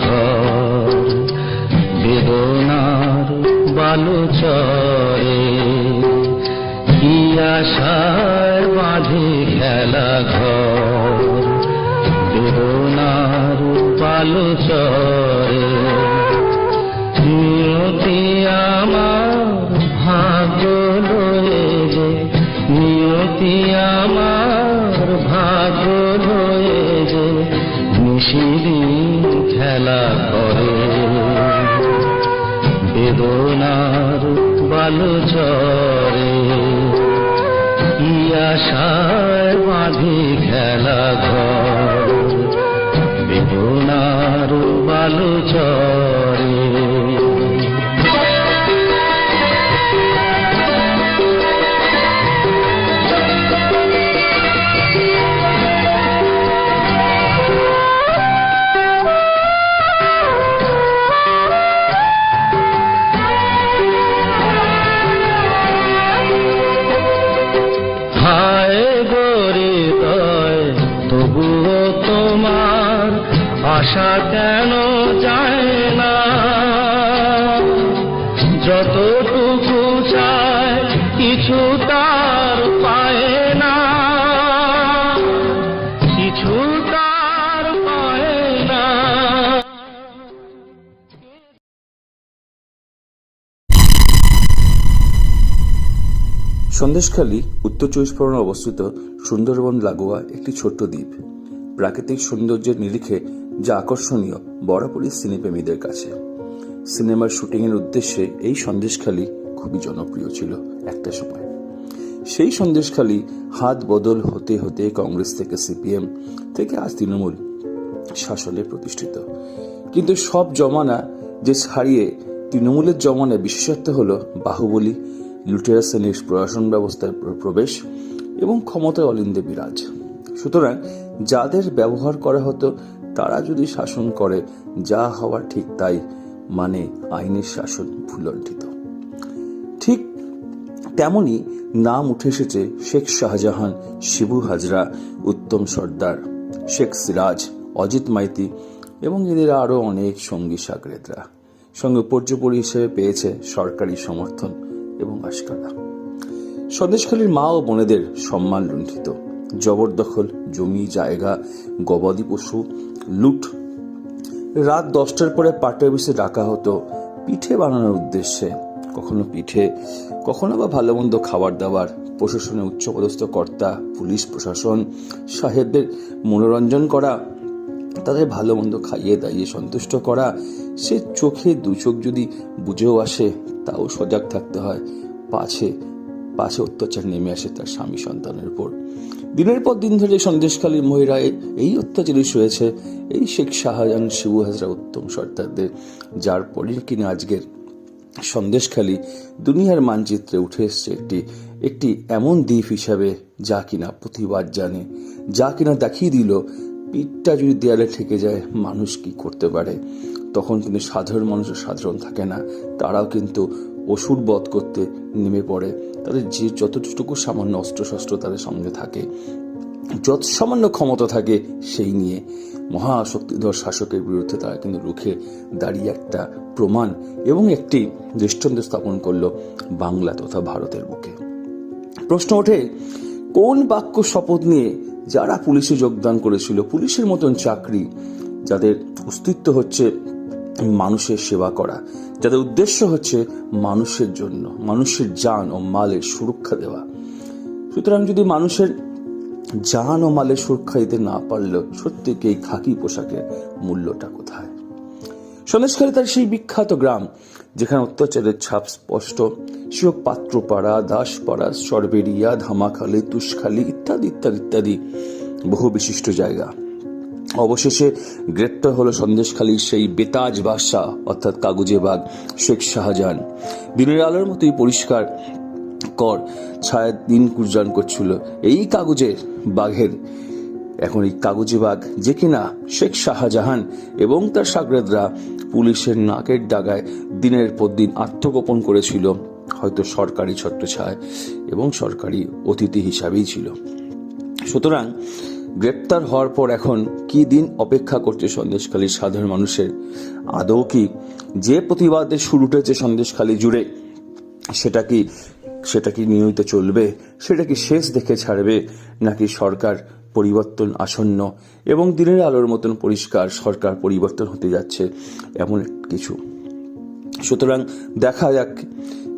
ঘর। বেদনার বালুচরে কি আশার বাঁধে খেলা ঘর। বেদনার বালুচরে নিয়তি আমার ভাগ্য লয়ে যে নিয়তি আমার ভাগ্য লয়ে যে নিশিদিন খেলা করে। বেদনার বালুচরে কি আশায় বাঁধি খেলা ঘর। বেদনার বালুচরে হায় সন্দেশখালী, উত্তর চব্বিশ পরগনা অবস্থিত সুন্দরবন লাগোয়া একটি ছোট্ট দ্বীপ। প্রাকৃতিক সৌন্দর্যের নিরিখে যা আকর্ষণীয় বরাবরই সিনেপ্রেমীদের কাছে। সিনেমার শুটিংয়ের উদ্দেশ্যে এই সন্দেশখালী খুবই জনপ্রিয় ছিল একটা সময়। সেই সন্দেশখালী হাত বদল হতে হতে কংগ্রেস থেকে সিপিএম থেকে আজ তৃণমূল শাসনে প্রতিষ্ঠিত। কিন্তু সব জমানা যে ছাড়িয়ে তৃণমূলের জমানায় বিশেষত্ব হল বাহুবলী লুটেরা শ্রেণির প্রশাসন ব্যবস্থার প্রবেশ এবং ক্ষমতায় অলিন্দে বিরাজ। সুতরাং যাদের ব্যবহার করা হতো, তারা যদি শাসন করে, যা হওয়া ঠিক তাই মানে আইনের শাসন ভুলণ্ঠিত। ঠিক তেমনি নাম উঠে এসেছে শেখ শাহজাহান শিবু হাজরা, উত্তম সর্দার, শেখ সিরাজ, অজিত মাইতি এবং এদের আরও অনেক সঙ্গী সাগরেদরা। সঙ্গে পর্যপরি হিসেবে পেয়েছে সরকারি সমর্থন। এবং আশকারা স্বদেশখালীর মা ও বোনেদের সম্মান লুণ্ঠিত। জবরদখল, জমি, জায়গা, গবাদি পশু, লুট। রাত দশটার পরে পার্টি অফিসে ডাকা হতো পিঠে বানানোর উদ্দেশ্যে। কখনো পিঠে, কখনো বা ভালো মন্দ খাবার দাবার, প্রশাসনে উচ্চপদস্থ কর্তা, পুলিশ, প্রশাসন, সাহেবদের মনোরঞ্জন করা, তাদের ভালো মন্দ খাইয়ে দাইয়ে সন্তুষ্ট করা, সে চোখে দু চোখ যদি বুঝেও আসে তাও সজাগ থাকতে হয়। পাছে পাছে অত্যাচার নেমে আসে তার স্বামী সন্তানের উপর। দিনের পর দিন ধরে সন্দেশখালীর মহিলায় এই অত্যাচারী হয়েছে এই শেখ শাহজাহান শিবু হাজরা উত্তম সর্দারদের, যার পরের কিনা আজকের সন্দেশখালী দুনিয়ার মানচিত্রে উঠে এসছে একটি একটি এমন দ্বীপ হিসাবে যা কিনা প্রতিবাদ জানে। যা কিনা দেখিয়ে দিল, পিঠটা যদি দেয়ালে ঠেকে যায়, মানুষ কি করতে পারে? তখন কিন্তু সাধারণ মানুষের সাধারণ থাকে না। তারাও কিন্তু অসুর বধ করতে নেমে পড়ে। তাদের যে যতটুকু সামান্য অস্ত্রশস্ত্র তাদের সঙ্গে থাকে, যত সামান্য ক্ষমতা থাকে সেই নিয়ে। মহাশক্তিধর শাসকের বিরুদ্ধে তারা কিন্তু রুখে দাঁড়িয়ে একটা প্রমাণ এবং একটি দৃষ্টান্ত স্থাপন করল বাংলা তথা ভারতের বুকে। প্রশ্ন ওঠে, কোন বাক্য শপথ নিয়ে যারা পুলিশে যোগদান করেছিল, পুলিশের মতন চাকরি যাদের অস্তিত্ব হচ্ছে মানুষের সেবা করা, যাদের উদ্দেশ্য হচ্ছে মানুষের জন্য, মানুষের যান ও মালের সুরক্ষা দেওয়া। সুতরাং যদি মানুষের জান ও মালের সুরক্ষা দিতে না পারলেও সত্যি কি এই খাকি পোশাকের মূল্যটা কোথায়? সন্দেশখালী তার সেই বিখ্যাত গ্রাম, যেখানে অত্যাচারের ছাপ স্পষ্ট সেও পাত্রপাড়া, দাসপাড়া সরবেরিয়া ধামাখালি, তুষখালি ইত্যাদি ইত্যাদি ইত্যাদি বহু বিশিষ্ট জায়গা। অবশেষে গ্রেপ্তার হলো সন্দেশখালীর সেই বেতাজ বাদশাহ অর্থাৎ কাগুজে বাগ শেখ শাহজাহান। দিনের আলোর মতোই পরিষ্কার, কর ছায়া দিন গুজরান করছিল। এই কাগজের বাঘের, এখন এই কাগজে বাঘ যে কিনা শেখ শাহজাহান এবং তার সাগরেদরা পুলিশের নাকের ডাগায় দিনের পর দিন আত্মগোপন করেছিল, হয়তো সরকারি ছত্রছায় এবং সরকারি অতিথি হিসাবেই ছিল। সুতরাং গ্রেপ্তার হওয়ার পর এখন কি দিন অপেক্ষা করছে সন্দেশখালীর সাধারণ মানুষের? আদৌ কি যে প্রতিবাদের শুরু উঠেছে সন্দেশখালী জুড়ে, সেটা কি সেটা কি নিয়মিত চলবে? সেটা কি শেষ দেখে ছাড়বে? নাকি সরকার পরিবর্তন আসন্ন এবং দিনের আলোর মতন পরিষ্কার সরকার পরিবর্তন হতে যাচ্ছে এমন কিছু? সুতরাং দেখা যাক,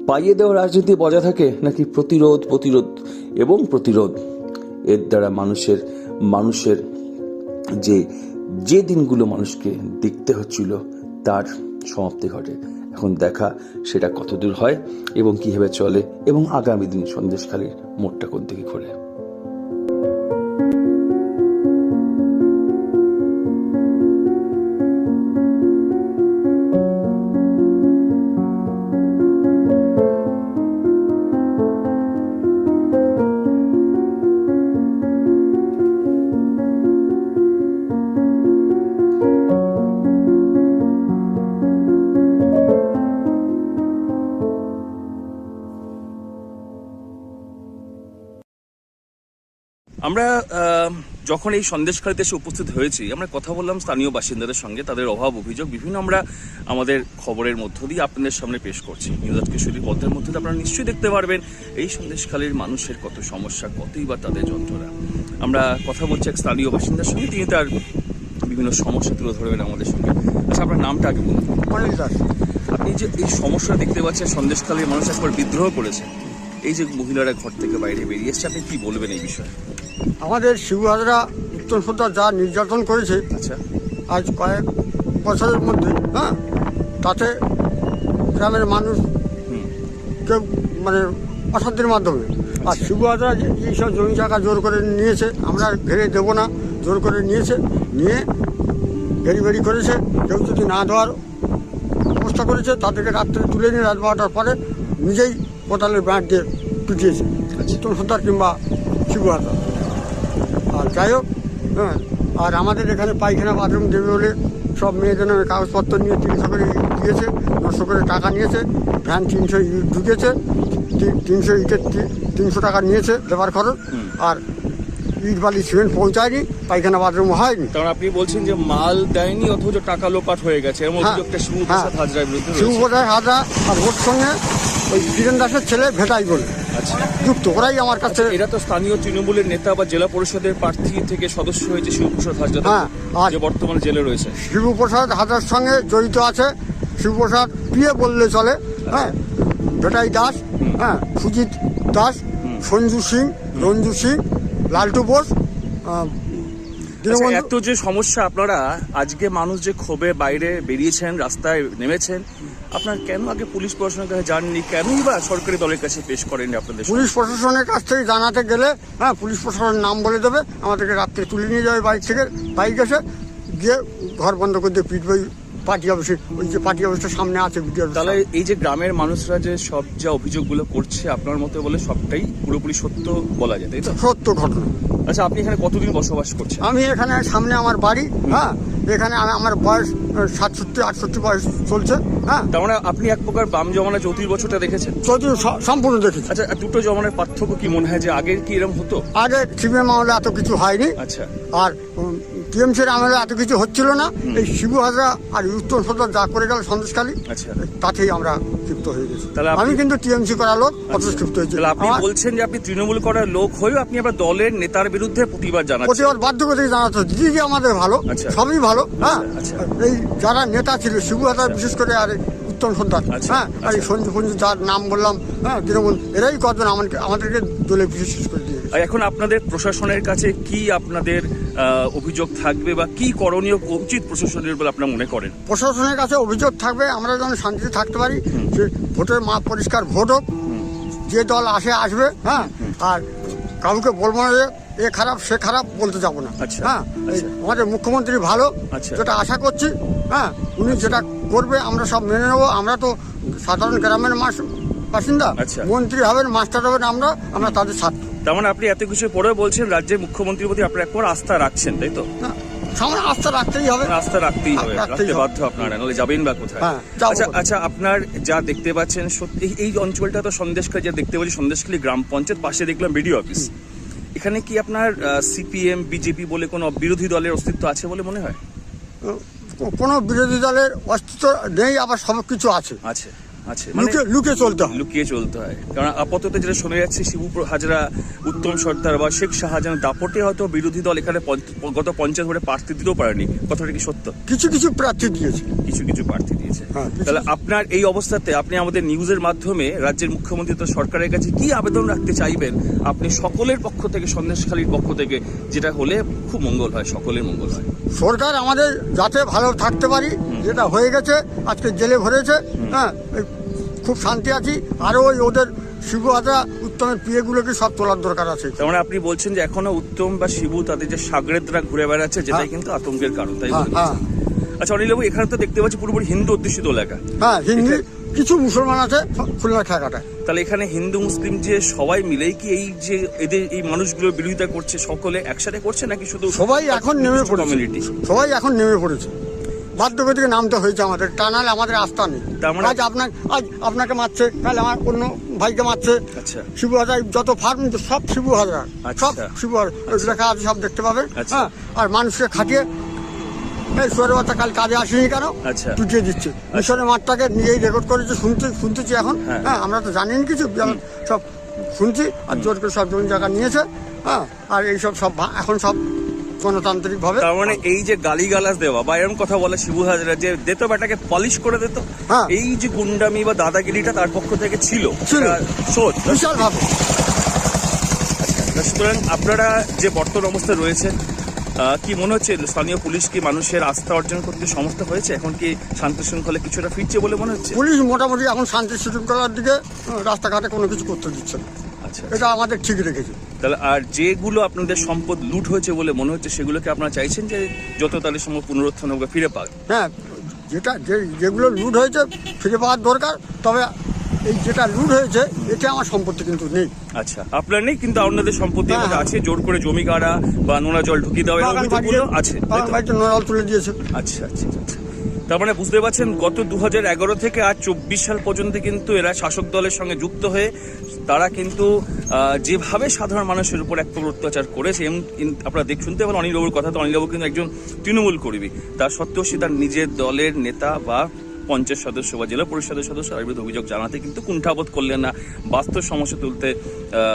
পাইয়ে দেওয়া রাজনীতি বজায় থাকে নাকি প্রতিরোধ প্রতিরোধ এবং প্রতিরোধ? এর দ্বারা মানুষের মানুষের যে যে দিনগুলো মানুষকে দেখতে হচ্ছিল, তার সমাপ্তি ঘটে। এখন দেখা সেটা কতদূর হয় এবং কীভাবে চলে এবং আগামী দিন সন্দেশখালীর মোটটা কোন দিকে ঘোরে আমরা যখন এই সন্দেশখালীতে এসে উপস্থিত হয়েছি আমরা কথা বললাম স্থানীয় বাসিন্দাদের সঙ্গে তাদের অভাব অভিযোগ বিভিন্ন আমরা আমাদের খবরের মধ্য দিয়ে আপনাদের সামনে পেশ করছি। নিউজ আজকে শরীর পথের মধ্যে আপনারা নিশ্চয়ই দেখতে পারবেন এই সন্দেশখালীর মানুষের কত সমস্যা কতই বা তাদের যন্ত্রণা। আমরা কথা বলছি এক স্থানীয় বাসিন্দার সঙ্গে তিনি তার বিভিন্ন সমস্যা তুলে ধরবেন আমাদের সঙ্গে। আচ্ছা আপনার নামটা আগে বলুন। আপনি যে এই সমস্যা দেখতে পাচ্ছেন সন্দেশখালীর মানুষ একবার বিদ্রোহ করেছে এই যে মহিলারা ঘর থেকে বাইরে বেরিয়ে এসছে আপনি কি বলবেন এই বিষয়ে? আমাদের শিবহাজরা উত্তর সর্দার যা নির্যাতন করেছে আচ্ছা। আজ কয়েক বছরের মধ্যে হ্যাঁ তাতে গ্রামের মানুষ কেউ মানে অশান্তির মাধ্যমে। আর শিবহাজরা যে এইসব জমি জায়গা জোর করে নিয়েছে আমরা ঘেরে দেবো না জোর করে নিয়েছে নিয়ে বেরি করেছে কেউ যদি না দেওয়ার ব্যবস্থা করেছে তাদেরকে রাত্রে তুলে নিয়ে রাত বারোটার পরে নিজেই কোদালের ব্যাট দিয়ে পিটিয়েছে। উত্তম সর্দার কিংবা শিবহাজরা আর যাই হোক হ্যাঁ আর আমাদের এখানে পায়খানা বাথরুম দেবে বলে সব মেয়েদের নামে কাগজপত্র নিয়ে তিনশো করে দিয়েছে নশো করে টাকা নিয়েছে ভ্যান তিনশো ইট ঢুকেছে তিনশো ইটের তিনশো টাকা নিয়েছে লেবার খরচ। আর ইট বালি সিমেন্ট পৌঁছায়নি পায়খানা বাথরুম হয়নি। কারণ আপনি বলছেন যে মাল দেয়নি অথচ টাকা লোপাট হয়ে গেছে। এর মধ্যে হ্যাঁ, একটা শিবু হ্যাঁ। হাজরার বিরুদ্ধে। শিবপ্রসাদ হাজরা আর ওর সঙ্গে ওই বীরেন দাসের ছেলে ভেটাই বলে। আচ্ছা। যুক্ত ওরাই আমার কাছে এরা তো স্থানীয় তৃণমূলের নেতা বা জেলা পরিষদের প্রার্থী থেকে সদস্য হয়েছে শিবপ্রসাদ হাজরা হ্যাঁ, যে বর্তমানে জেলে রয়েছে। শিবপ্রসাদ হাজার সঙ্গে জড়িত আছে। শিবপ্রসাদ পিয়ে বললে চলে হ্যাঁ ভেটাই দাস হ্যাঁ সুজিত দাস সঞ্জু সিং রঞ্জু সিং লালটু বোস আচ্ছা, এত যে সমস্যা আপনারা আজকে মানুষ যে ক্ষোভে বাইরে বেরিয়েছেন রাস্তায় নেমেছেন আপনার কেন আগে পুলিশ প্রশাসনের কাছে যাননি? কেনই বা সরকারি দলের কাছে পেশ করেননি আপনাদের পুলিশ প্রশাসনের কাছ থেকে জানাতে গেলে হ্যাঁ পুলিশ প্রশাসনের নাম বলে দেবে আমাদেরকে রাত্রে তুলে নিয়ে যাবে বাইক থেকে। বাইক এসে গিয়ে ঘর বন্ধ করে দিয়ে পিটবে ওই পার্টি অফিসে ওই যে পার্টি অফিসের সামনে আছে বিডিও তাহলে এই যে গ্রামের মানুষরা যে সব যা অভিযোগগুলো করছে আপনার মতে বলে সবটাই পুরোপুরি সত্য বলা যায় তাই তো? সত্য ঘটনা। আচ্ছা আপনি এখানে কতদিন বসবাস করছেন? আমি এখানে সামনে আমার বাড়ি হ্যাঁ? এখানে আমি- আমার বয়স সাতষট্টি আটষট্টি বয়স চলছে হ্যাঁ? তার মানে আপনি এক প্রকার বাম জমানা চৌত্রিশ বছরটা দেখেছেন? সম্পূর্ণ দেখেছি। আচ্ছা দুটো জমানের পার্থক্য কি মনে হয় যে আগের কি এরকম হতো? আগে সিবিএম আমলে এত কিছু হয়নি। আচ্ছা। আর টিএমসির আমলে এত কিছু হচ্ছিল না। এই শিবু হাজরা আর উত্তর সদর যা করে গেল সন্দেশখালী আচ্ছা। তাতেই আমরা ক্ষিপ্ত হয়ে গেছি। তাহলে আমি কিন্তু টিএমসি করা লোক অত আচ্ছা। ক্ষিপ্ত হয়েছি। আপনি বলছেন যে আপনি তৃণমূল করার লোক হয়েও আপনি আবার দলের নেতার বিরুদ্ধে প্রতিবাদ জানাচ্ছেন। প্রতিবাদ বাধ্য করে জানাতে দিদি দিদি আমাদের ভালো আচ্ছা। সবই ভালো হ্যাঁ? আচ্ছা। এই যারা নেতা ছিল শিবু হাজরা বিশেষ করে আর উত্তম সর্দার আচ্ছা, হ্যাঁ আর এই আচ্ছা। সঞ্জু ফঞ্জু যার নাম বললাম হ্যাঁ তৃণমূল এরাই কজন আমাদেরকে আমাদেরকে দলে বিশেষ করে দিয়ে আর এখন আপনাদের প্রশাসনের কাছে কি আপনাদের অভিযোগ থাকবে বা কি করণীয় উচিত প্রশাসনের বলে আপনার মনে করেন? প্রশাসনের কাছে অভিযোগ থাকবে আমরা যেন শান্তিতে থাকতে পারি যে ভোটের মা পরিষ্কার ভোট হোক যে দল আসে আসবে হ্যাঁ আর কাউকে বলব না যে এ খারাপ সে খারাপ বলতে যাব না। আচ্ছা, হ্যাঁ? আচ্ছা। আমাদের মুখ্যমন্ত্রী ভালো আচ্ছা। যেটা আশা করছি হ্যাঁ উনি যেটা করবে আমরা সব মেনে নেব। আমরা তো সাধারণ গ্রামের মাস বাসিন্দা। মন্ত্রী হবেন মাস্টার হবেন আমরা আমরা তাদের ছাত্র তার মানে আপনি এত কিছু পরেও বলছেন রাজ্যের মুখ্যমন্ত্রীর প্রতি আপনারা একবার আস্থা রাখছেন তাই তো? না, সামনে আস্থা রাখতেই হবে। আপনার আস্থা রাখতেই হবে রাখতে। বাধ্য আপনারা নাহলে যাবেন বা কোথায়? হ্যাঁ, আচ্ছা আচ্ছা আপনার যা দেখতে পাচ্ছেন সত্যি এই- এই অঞ্চলটা তো সন্দেশখালী যা দেখতে পাচ্ছি সন্দেশখালী গ্রাম পঞ্চায়েত পাশে দেখলাম বিডিও অফিস। এখানে কি আপনার সিপিএম বিজেপি বলে কোনো বিরোধী দলের অস্তিত্ব আছে বলে মনে হয়? কোনো বিরোধী দলের অস্তিত্ব নেই আবার সব কিছু আছে। আছে। আছে। মানে লুকে লুকে চলতে হয়। লুকিয়ে চলতে হয়। কারণ আপাতত যেটা শোনা যাচ্ছে শিবু হাজরা উত্তম সর্দার বা শেখ শাহজাহান দাপটে হয়তো বিরোধী দল এখানে গত পঞ্চায়েত ভোটে প্রার্থী দিতেও পারেনি। কথাটা কি সত্য? কিছু কিছু প্রার্থী দিয়েছে। কিছু কিছু প্রার্থী দিয়েছে। হ্যাঁ, তাহলে আপনার এই অবস্থাতে আপনি আমাদের নিউজের মাধ্যমে রাজ্যের মুখ্যমন্ত্রী তথা সরকারের কাছে কি আবেদন রাখতে চাইবেন? আপনি সকলের পক্ষ থেকে সন্দেশখালীর পক্ষ থেকে যেটা হলে খুব মঙ্গল হয় সকলের মঙ্গল হয়। সরকার আমাদের যাতে ভালো থাকতে পারি যেটা হয়ে গেছে আজকে জেলে ভরেছে হ্যাঁ খুব শান্তি আছি। আরও ওই ওদের শিবু হাজরা উত্তমের পিএগুলোকে সব তোলার দরকার আছে। তার মানে আপনি বলছেন যে এখনও উত্তম বা শিবু তাদের যে সাগরেদরা ঘুরে বেড়াচ্ছে যেটাই হ্যাঁ। কিন্তু আতঙ্কের কারণ তাই হ্যাঁ, হ্যাঁ। আচ্ছা অনিলবাবু এখানে তো দেখতে পাচ্ছি পুরোপুরি হিন্দু অধ্যুষিত এলাকা। হ্যাঁ হিন্দু কিছু মুসলমান আছে খুলনা খেয়াঘাটায় তাহলে এখানে হিন্দু মুসলিম যে সবাই মিলেই কি এই যে এদের এই মানুষগুলো বিরোধিতা করছে সকলে একসাথে করছে নাকি শুধু সবাই এখন নেমে পড়েছে। সবাই এখন নেমে পড়েছে। বাধ্য গতিকে নামতে হয়েছে আমাদের। তা নাহলে আমাদের আস্থা নেই। মানে- আজ আপনার আজ আপনাকে মারছে কাল আমার অন্য ভাইকে মারছে। আচ্ছা। শিবু হাজার যত ফার্ম সব শিবু হাজার। আচ্ছা। সব শিবু হাজার। লেখা আছে সব দেখতে পাবেন আচ্ছা। হ্যাঁ আর মানুষকে খাটিয়ে এই কাল কাজে আসেনি কেন। পিটিয়ে দিচ্ছে। মিশনের মাঠটাকে নিজেই রেকর্ড করেছে শুনতে শুনতেছি এখন। হ্যাঁ। হ্যাঁ আমরা তো জানিনি কিছু সব শুনছি আর জোর করে সব জমি জায়গা নিয়েছে। হ্যাঁ আর এইসব সব এখন সব গণতান্ত্রিক ভাবে তার মানে এই যে গালিগালাজ দেওয়া বা এরকম কথা বলে শিবু হাজরা যে দিত বেটাকে পলিশ করে দিত হ্যাঁ। এই যে গুন্ডামি বা দাদাগিরিটা তার পক্ষ থেকে ছিল। সোচ বিশাল ভাবে সুতরাং আপনারা যে বর্তমান অবস্থায় রয়েছেন কি মনে হচ্ছে স্থানীয় পুলিশ কি মানুষের আস্থা অর্জন করতে সমর্থ হয়েছে? এখন কি শান্তি শৃঙ্খলা কিছুটা ফিরছে বলে মনে হচ্ছে? পুলিশ মোটামুটি এখন শান্তি শৃঙ্খলার দিকে রাস্তাঘাটে কোনো কিছু করতে দিচ্ছে না। আচ্ছা এটা আমাদের ঠিক রেখেছে। তাহলে আর যেগুলো আপনাদের সম্পদ লুট হয়েছে বলে মনে হচ্ছে সেগুলোকে আপনারা চাইছেন যে যত তাদের সময় পুনরুত্থান হোক বা ফিরে পাক? হ্যাঁ যেটা যে যেগুলো লুট হয়েছে ফিরে পাওয়ার দরকার তবে এই যেটা লুট হয়েছে এটা আমার সম্পত্তি কিন্তু নেই। আচ্ছা আপনার নেই কিন্তু আপনাদের সম্পত্তি। আছে জোর করে জমি কাড়া বা নোনা জল ঢুকিয়ে দেওয়া আছে? বাড়িতে নড়াল তুলে দিয়েছে। আচ্ছা আচ্ছা আচ্ছা। তার মানে বুঝতে পারছেন, গত দু থেকে আজ চব্বিশ সাল পর্যন্ত কিন্তু এরা শাসক দলের সঙ্গে যুক্ত হয়ে তারা কিন্তু যেভাবে সাধারণ মানুষের উপর এক প্রকার অত্যাচার করেছে আপনারা দেখ, শুনতে পারেন অনিলবাবুর কথা, তো অনিলবাবু কিন্তু একজন তৃণমূল কর্মী। তার সত্ত্বেও সে তার নিজের দলের নেতা বা পঞ্চায়েত সদস্য বা জেলা পরিষদের সদস্য তার বিরুদ্ধে অভিযোগ জানাতে কিন্তু কুণ্ঠাবোধ করলেন না বাস্তব সমস্যা তুলতে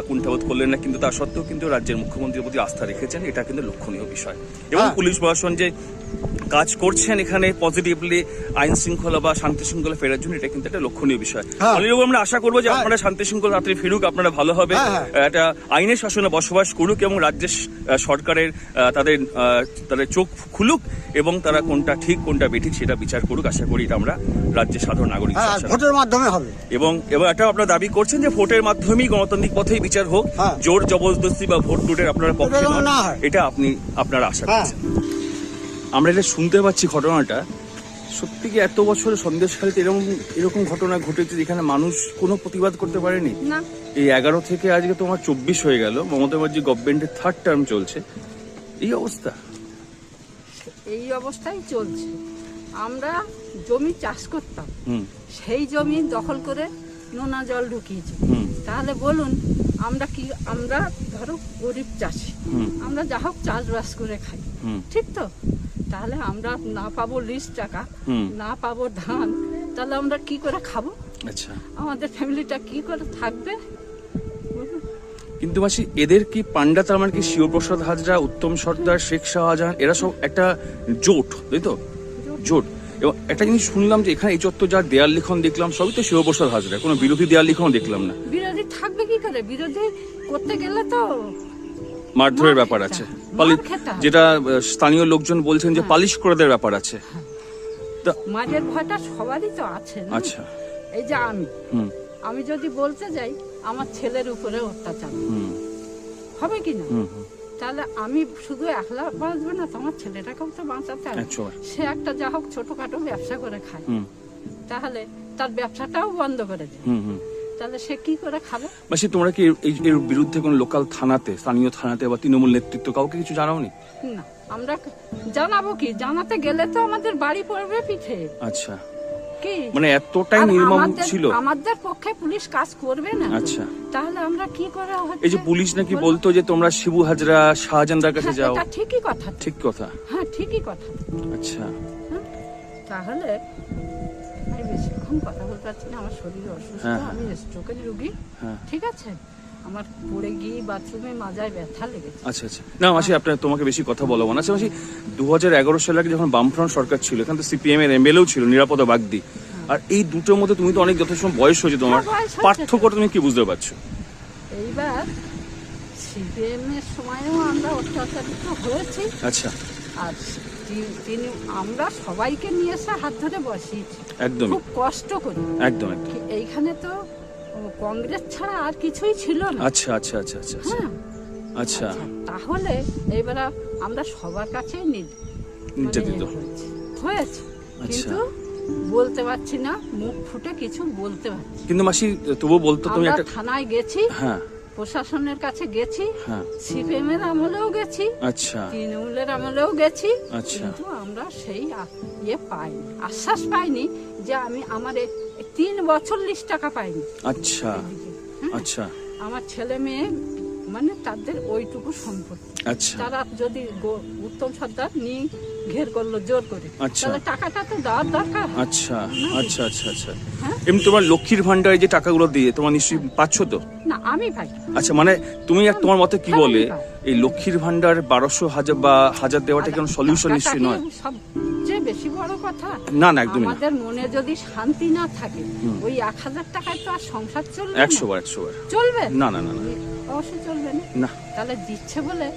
কুণ্ঠাবোধ করলেন না কিন্তু তার সত্ত্বেও কিন্তু রাজ্যের মুখ্যমন্ত্রীর প্রতি আস্থা রেখেছেন এটা কিন্তু লক্ষণীয় বিষয় এবং হ্যাঁ। পুলিশ প্রশাসন যে কাজ করছেন এখানে পজিটিভলি আইন শৃঙ্খলা বা শান্তি শৃঙ্খলা ফেরার জন্য এটা কিন্তু একটা লক্ষণীয় বিষয় হ্যাঁ। আমরা আশা করব যে হ্যাঁ। আপনারা শান্তি শৃঙ্খলা তাড়াতাড়ি ফিরুক আপনারা ভালো হবে। একটা আইনের শাসনে বসবাস করুক এবং রাজ্যের সরকারের তাদের তাদের চোখ খুলুক এবং তারা কোনটা ঠিক কোনটা বেঠিক সেটা বিচার করুক আশা করি এটা আমরা রাজ্যের সাধারণ নাগরিক হ্যাঁ ভোটের মাধ্যমে হবে। এবং এবং এটা আপনারা দাবি করছেন যে ভোটের মাধ্যমেই গণতান্ত্রিক পথেই বিচার হোক হ্যাঁ। জোর জবরদস্তি বা ভোট লুটের আপনারা পক্ষে। এটা আপনি আপনারা আশা হ্যাঁ। করছেন। আমরা এটা শুনতে পাচ্ছি ঘটনাটা। সত্যি কি এত বছর সন্দেশখালীতে এরকম এরকম ঘটনা ঘটেছে যেখানে মানুষ কোনো প্রতিবাদ করতে পারেনি? এই এগারো থেকে আজকে তোমার চব্বিশ হয়ে গেল মমতা ব্যানার্জি গভর্নমেন্টের থার্ড টার্ম চলছে। এই অবস্থা? এই অবস্থায় চলছে। আমরা জমি চাষ করতাম সেই জমি দখল করে নোনা জল ঢুকিয়েছে। তাহলে বলুন আমরা কি আমরা ধরো গরিব চাষি আমরা যা হোক চাষবাস করে খাই ঠিক তো? তাহলে আমরা না পাবো লিস টাকা। না পাবো ধান তাহলে আমরা কি করে খাব? আচ্ছা। আমাদের ফ্যামিলিটা কি করে থাকবে? কিন্তু মাসি এদের কি পান্ডা তার মানে কি শিবপ্রসাদ হাজরা উত্তম সর্দার শেখ শাহজাহান এরা সব একটা জোট তাই তো? জোট। এবং একটা জিনিস শুনলাম যে এখানে এই চত্বর যার দেয়াল লিখন দেখলাম সবই তো শিবপ্রসাদ হাজরা। কোনো বিরোধী দেয়াল লিখন দেখলাম না। বিরোধী থাকবে কি করে? বিরোধী করতে গেলে তো মারধরের ব্যাপার আছে। যেটা স্থানীয় লোকজন বলছেন যে পালিশ করে দেওয়ার ব্যাপার আছে। তা মাঝের ভয়টা সবারই তো আছে আচ্ছা। এই যে আমি। আমি যদি বলতে যাই আমার ছেলের উপরে অত্যাচার। হবে কি না? তাহলে আমি শুধু একলা বাঁচবো না তোমার ছেলেটাকেও তো বাঁচাতে হবে। একশো সে একটা যা হোক ছোটখাটো ব্যবসা করে খায়। হুম। তাহলে তার ব্যবসাটাও বন্ধ করে দেয়। তাহলে সে কি করে খাবে? মাসি তোমরা কি এর বিরুদ্ধে কোনো লোকাল থানাতে স্থানীয় থানাতে বা তৃণমূল নেতৃত্ব কাউকে কিছু জানাওনি? না আমরা জানাব কি? জানাতে গেলে তো আমাদের বাড়ি পড়বে পিঠে। আচ্ছা। কি? মানে এতটাই নির্মম ছিল? আমাদের পক্ষে পুলিশ কাজ করবে না। আচ্ছা। তাহলে আমরা কি করে? এই যে পুলিশ নাকি বলতো যে তোমরা শিবু হাজরা শাহজাহানদার কাছে হ্যাঁ, যাও। ঠিকই কথা। ঠিক কথা। হ্যাঁ ঠিকই কথা। আচ্ছা। হ্যাঁ? তাহলে আমি বেশিক্ষণ কথা বলতে পারছি না আমার শরীর অসুস্থ হ্যাঁ, আমি স্ট্রোকের রুগী। হ্যাঁ। ঠিক আছে? আমার পড়ে গিয়ে বাথরুমে মাজায় ব্যথা লেগেছে। আচ্ছা আচ্ছা। না মাসি আপনার তোমাকে বেশি কথা বলব না। আচ্ছা মাসি দু হাজার এগারো সালে আগে যখন বামফ্রন্ট সরকার ছিল এখানে তো সিপিএম এর এমএলএও ছিল নিরাপদা বাগদি। আর এই দুটোর মধ্যে তুমি তো অনেক যথেষ্ট বয়স হয়েছে তোমার। হ্যাঁ, বয়স পার্থক্যটা তুমি কি বুঝতে পারছ? এইবার সিপিএম এর সময়ও আমরা অত্যাচারিত হয়েছি। আচ্ছা। আর তিনি আমরা সবাইকে নিয়ে এসে হাত ধরে বসিয়েছি। একদমই। খুব কষ্ট করি। একদম একদম। এইখানে তো কংগ্রেস ছাড়া আর কিছুই ছিল না। আচ্ছা আচ্ছা আচ্ছা আচ্ছা আচ্ছা। হ্যাঁ। আচ্ছা। আচ্ছা, তাহলে এবার আমরা সবার কাছেই নিই নির্যাতিত। হয়েছে। আচ্ছা। কিন্তু বলতে পারছি না মুখ ফুটে কিছু বলতে পারছি কিন্তু মাসি তবু বলতো তুমি একটা থানায় গেছি। হ্যাঁ। প্রশাসনের কাছে গেছি। হ্যাঁ। সিপিএম এর আমলেও গেছি। আচ্ছা। তৃণমূলের আমলেও গেছি। আচ্ছা। কিন্তু আমরা সেই ইয়ে পাইনি আশ্বাস পাইনি যে আমি আমার তিন বছর লিস্ট টাকা পাইনি। আচ্ছা। হ্যাঁ? আচ্ছা। আমার ছেলে মেয়ে মানে তাদের ওইটুকু সম্পত্তি। আচ্ছা। তারা যদি উত্তম সর্দার নিয়ে ঘের করল জোর করে। আচ্ছা। তাহলে টাকাটা তো দেওয়ার দরকার। আচ্ছা আচ্ছা আচ্ছা আচ্ছা। হ্যাঁ? এমনি তোমার লক্ষ্মীর ভান্ডারে যে টাকাগুলো দিয়ে তোমার নিশ্চয়ই পাচ্ছ তো? না আমি ভাই আচ্ছা মানে তুমি আর তোমার মতে কি হ্যাঁ, বলে এই লক্ষ্মীর ভান্ডার বারোশো হাজার বা হাজার দেওয়াটা কোনো সলিউশন টাকাটা নিশ্চয়ই নয়? সবচেয়ে বেশি বড় কথা? না, না, একদমই আমাদের মনে যদি শান্তি না থাকে ওই এক হাজার টাকায় তো আর সংসার চলবে। একশো বার একশো বার চলবে? না না না না। অবশ্যই চলবে না। না। তাহলে দিচ্ছে বলে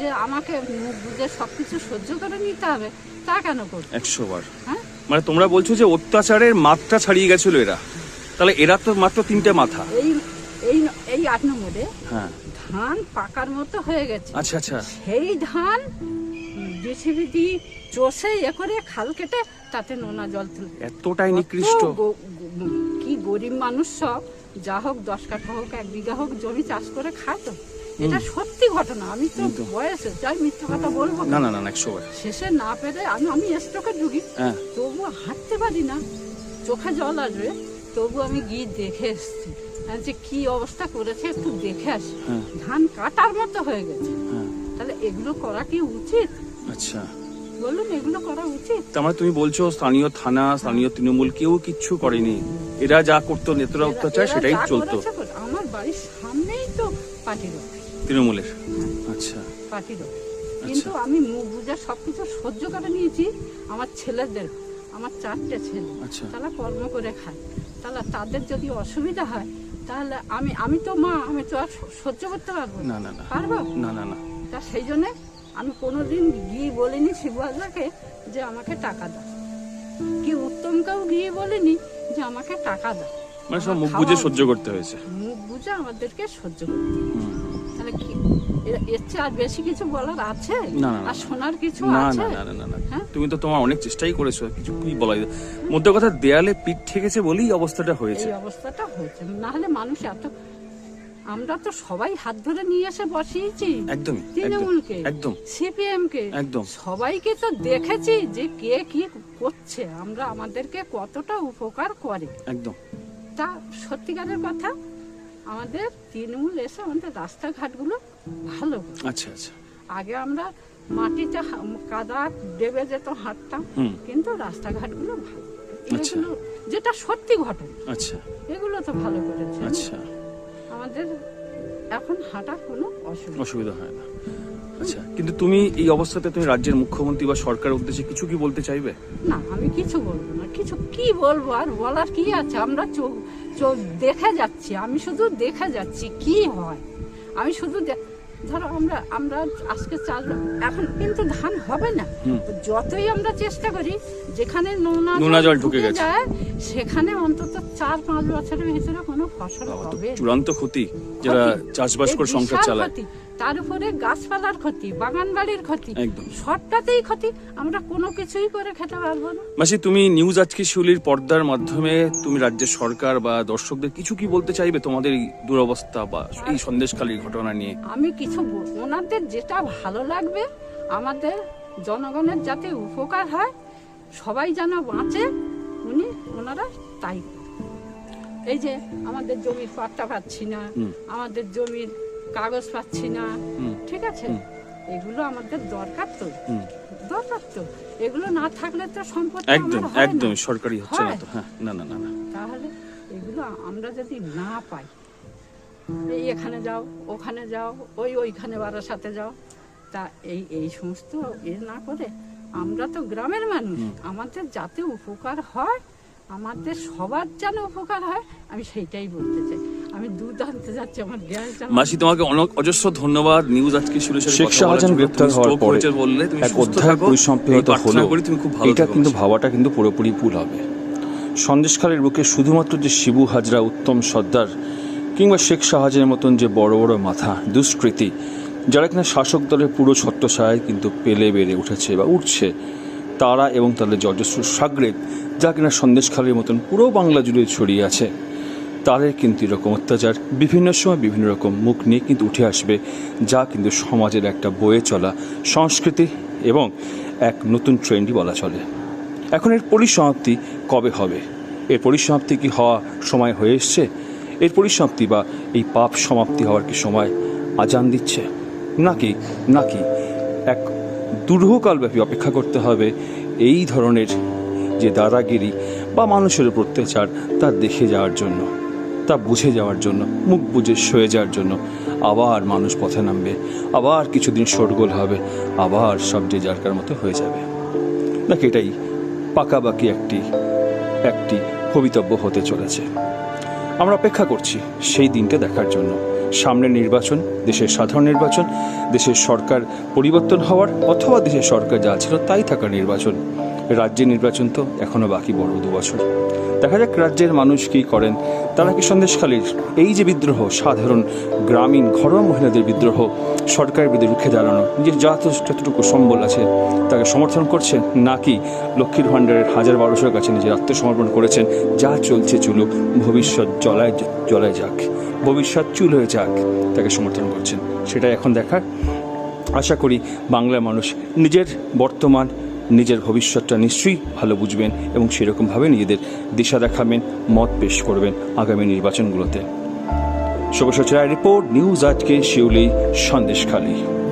যে আমাকে মুখ বুঝে সবকিছু সহ্য করে নিতে হবে তা কেন করবে? একশো বার হ্যাঁ? মানে তোমরা বলছো যে অত্যাচারের মাত্রা ছাড়িয়ে গেছিল এরা। তাহলে এরা তো মাত্র তিনটে মাথা। এই এই এই আট নম্বরে হ্যাঁ। ধান পাকার মতো হয়ে গেছে। আচ্ছা আচ্ছা। সেই ধান বিছিবি দিয়ে চষে এ করে খাল কেটে তাতে নোনা জল তুলে। এতটাই নিকৃষ্ট। কি গরিব মানুষ সব যা হোক দশ কাঠা হোক এক বিঘা হোক জমি চাষ করে খায় তো। এটা সত্যি ঘটনা। আমি তো। বয়সে যাই মিথ্যা কথা বলব। না না না একশো শেষে না পেরে আমি আমি স্ট্রোকে ঢুকি তবু হাঁটতে পারি না। চোখে জল আসবে। তবু আমি গিয়ে দেখে এসছি। যে কি অবস্থা করেছে? একটু দেখে আসি। হ্যাঁ। ধান কাটার মতো হয়ে গেছে। হ্যাঁ। তাহলে এগুলো করা কি উচিত? আচ্ছা। বলুন এগুলো করা উচিত? তার মানে তুমি বলছো স্থানীয় থানা স্থানীয় তৃণমূল কেউ কিচ্ছু করেনি। এরা যা করতো নেতারা অত্যাচার সেটাই চলতো। আমার বাড়ির সামনেই তো পার্টির তৃণমূলের। আচ্ছা। অফিস কিন্তু আমি মুখ বুঝে সবকিছু সহ্য করে নিয়েছি আমার ছেলেদের আমার চারটে ছেলে। আচ্ছা। তারা কর্ম করে খায়। তাহলে তাদের যদি অসুবিধা হয় তাহলে আমি আমি তো মা আমি তো আর সহ্য করতে পারব না। না না পারব? না না না। তা সেই জন্যে আমি কোনোদিন গিয়ে বলিনি শিবুয়াজাকে যে আমাকে টাকা দাও। কি উত্তম উত্তমকেও গিয়ে বলিনি যে আমাকে টাকা দাও। মানে সব মুখ বুঝে সহ্য করতে হয়েছে। মুখ বুঝে আমাদেরকে সহ্য করতে হবে। এর- চেয়ে আর বেশি কিছু বলার আছে? না, আর শোনার কিছু আছে? না না না না। হ্যাঁ? তুমি তো তোমার অনেক চেষ্টাই করেছ কিছু কি বলা মধ্যে কথা দেয়ালে পিঠ ঠেকেছে বলেই অবস্থাটা হয়েছে। এই অবস্থাটা হয়েছে। না হলে মানুষ এত আমরা তো সবাই হাত ধরে নিয়ে এসে বসিয়েছি। একদম তৃণমূলকে একদম। সিপিএম কে একদম। সবাইকে তো দেখেছি যে কে কি করছে। আমরা আমাদেরকে কতটা উপকার করে। একদম। তা সত্যিকারের কথা আমাদের তৃণমূল এসে আমাদের রাস্তাঘাটগুলো ভালো। আচ্ছা আচ্ছা। আগে আমরা মাটিতে কাদা দেবে যেত হাঁটতাম। কিন্তু রাস্তাঘাটগুলো ভালো। আচ্ছা। এগুলো যেটা সত্যি ঘটনা আচ্ছা। এগুলো তো ভালো করেছে। আচ্ছা। আমাদের এখন হাঁটার কোনো অসুবিধা অসুবিধা হয় না। আচ্ছা কিন্তু তুমি এই অবস্থাতে তুমি রাজ্যের মুখ্যমন্ত্রী বা সরকার উদ্দেশ্যে কিছু কি বলতে চাইবে? না আমি কিছু বলব না। কিছু কি বলব আর বলার কি আছে? আমরা চোখ চোখ দেখে যাচ্ছি। আমি শুধু দেখে যাচ্ছি কি হয়। আমি শুধু ধরো আমরা আমরা আজকে চাল এখন কিন্তু ধান হবে না। যতই আমরা চেষ্টা করি যেখানে নোনা নোনা জল ঢুকে গেছে। সেখানে অন্তত চার পাঁচ বছরের ভিতরে কোনো ফসল হবে চূড়ান্ত ক্ষতি যারা চাষবাস করে সংসার চালায়। তার উপরে গাছপালার ক্ষতি বাগান বাড়ির ক্ষতি। সবটাতেই ক্ষতি। আমরা কোনো কিছুই করে খেতে পারব না। মাসি তুমি নিউজ আজকে শিউলির পর্দার মাধ্যমে তুমি রাজ্যের সরকার বা দর্শকদের কিছু কি বলতে চাইবে তোমাদের দুরবস্থা বা এই সন্দেশখালীর ঘটনা নিয়ে? আমি কিছু ওনাদের যেটা ভালো লাগবে আমাদের জনগণের যাতে উপকার হয় সবাই যেন বাঁচে উনি ওনারা তাই এই যে আমাদের জমির পাট্টা পাচ্ছি না আমাদের জমির কাগজ পাচ্ছি না। ঠিক আছে? এগুলো আমাদের দরকার তো। দরকার তো। এগুলো না থাকলে তো সম্পত্তি একদম। একদমই সরকারি হচ্ছে না তো। হ্যাঁ না না না না। তাহলে এগুলো আমরা যদি না পাই এই এখানে যাও ওখানে যাও ওই ওইখানে বারার সাথে যাও তা এই এই সমস্ত এ না করে আমরা তো গ্রামের মানুষ। আমাদের যাতে উপকার হয় আমাদের সবার যেন উপকার হয় আমি সেইটাই বলতে চাই। আমি দুধ আনতে যাচ্ছি আমার গ্যাস মাসি তোমাকে অনেক অজস্র ধন্যবাদ। নিউজ আজকে শুনে শেখ কথা শাহজাহান। গ্রেপ্তার হওয়ার পরে বললে এক অধ্যায় প্রার্থনা হলো করি তুমি খুব এটা কিন্তু ভাবাটা কিন্তু পুরোপুরি ভুল হবে। সন্দেশখালের বুকে শুধুমাত্র যে শিবু হাজরা উত্তম সর্দার কিংবা শেখ শাহজাহানের মতন যে বড় বড় মাথা দুষ্কৃতী যারা কিনা শাসক দলের পুরো ছত্রছায়ায় কিন্তু পেলে বেড়ে উঠেছে বা উঠছে তারা এবং তাদের যজস্র সাগরেদ যা কিনা সন্দেশখালের মতন পুরো বাংলা জুড়ে ছড়িয়ে আছে। তাদের কিন্তু এরকম অত্যাচার। বিভিন্ন সময় বিভিন্ন রকম মুখ নিয়ে কিন্তু উঠে আসবে, যা কিন্তু সমাজের একটা বয়ে চলা সংস্কৃতি এবং এক নতুন ট্রেন্ডই বলা চলে। এখন এর পরিসমাপ্তি কবে হবে? এর পরিসমাপ্তি কি হওয়া সময় হয়ে এসছে? এর পরিসমাপ্তি বা এই পাপ সমাপ্তি হওয়ার কি সময় আজান দিচ্ছে? নাকি নাকি এক দীর্ঘকালব্যাপী অপেক্ষা করতে হবে এই ধরনের যে দাদাগিরি বা মানুষের উপর অত্যাচার তা দেখে যাওয়ার জন্য? তা বুঝে যাওয়ার জন্য, মুখ বুঝে সয়ে যাওয়ার জন্য আবার মানুষ পথে নামবে, আবার কিছুদিন শোরগোল হবে, আবার সব যে যারকার মতো হয়ে যাবে। নাকি এটাই পাকাবাকি একটি একটি ভবিতব্য হতে চলেছে। আমরা অপেক্ষা করছি সেই দিনটা দেখার জন্য। সামনে নির্বাচন, দেশের সাধারণ নির্বাচন, দেশের সরকার পরিবর্তন হওয়ার, অথবা দেশের সরকার যা ছিল তাই থাকার নির্বাচন। রাজ্যের নির্বাচন তো এখনও বাকি বড় দু বছর। দেখা যাক রাজ্যের মানুষ কী করেন। তারা কি সন্দেশখালীর এই যে বিদ্রোহ, সাধারণ গ্রামীণ ঘরোয়া মহিলাদের বিদ্রোহ, সরকারের বিরুদ্ধে রুখে দাঁড়ানো, নিজের যতটুকু সম্বল আছে তাকে সমর্থন করছেন, নাকি লক্ষ্মীর ভাণ্ডারের হাজার বারোশোর কাছে নিজের আত্মসমর্পণ করেছেন, যা চলছে চলুক, ভবিষ্যৎ জলায় জলায় যাক, ভবিষ্যৎ চুল হয়ে যাক, তাকে সমর্থন করছেন। সেটাই এখন দেখার। আশা করি বাংলার মানুষ নিজের বর্তমান নিজের ভবিষ্যৎটা নিশ্চয়ই ভালো বুঝবেন এবং সেরকমভাবে নিজেদের দিশা দেখাবেন, মত পেশ করবেন আগামী নির্বাচনগুলোতে। শুভসচরায় রিপোর্ট, নিউজ আজকে শিউলি, সন্দেশখালী।